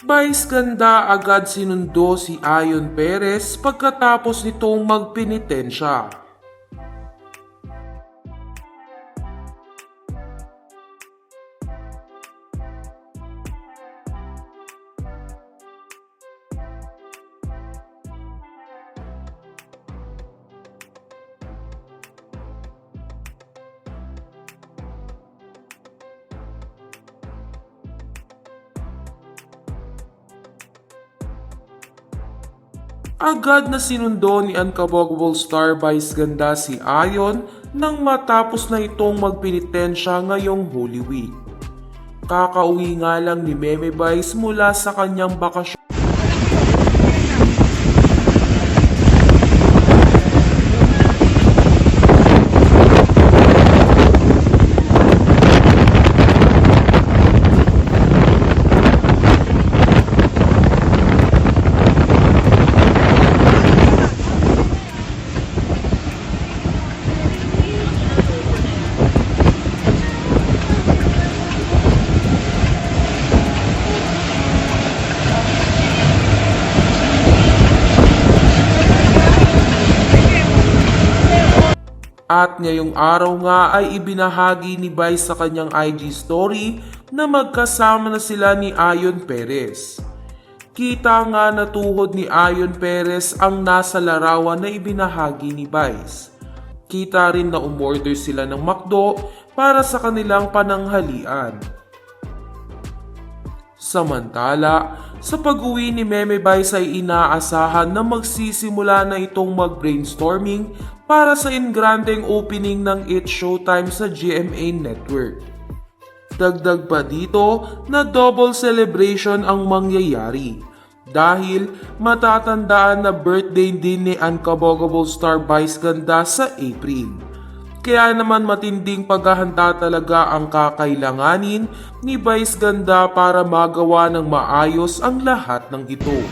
Vice ganda agad sinundo si Ayon Perez pagkatapos nitong magpinitensya. Agad na sinundo ni Unkabogbol Star Vice ganda si Ayon nang matapos na itong magpinitensya ngayong Holy Week. Kakauwi nga lang ni Meme Vice mula sa kanyang bakasyon. At ngayong araw nga ay ibinahagi ni Vice sa kanyang IG story na magkasama na sila ni Ayon Perez. Kita nga na tuhod ni Ayon Perez ang nasa larawan na ibinahagi ni Vice. Kita rin na umorder sila ng McDo para sa kanilang pananghalian. Samantala, sa pag-uwi ni Meme Vice ay inaasahan na magsisimula na itong mag-brainstorming para sa ingrandeng opening ng It's Showtime sa GMA Network. Dagdag pa dito na double celebration ang mangyayari dahil matatandaan na birthday din ni Unkabogable Star Vice Ganda sa April. Kaya naman matinding paghahanda talaga ang kakailanganin ni Vice Ganda para magawa ng maayos ang lahat ng ito.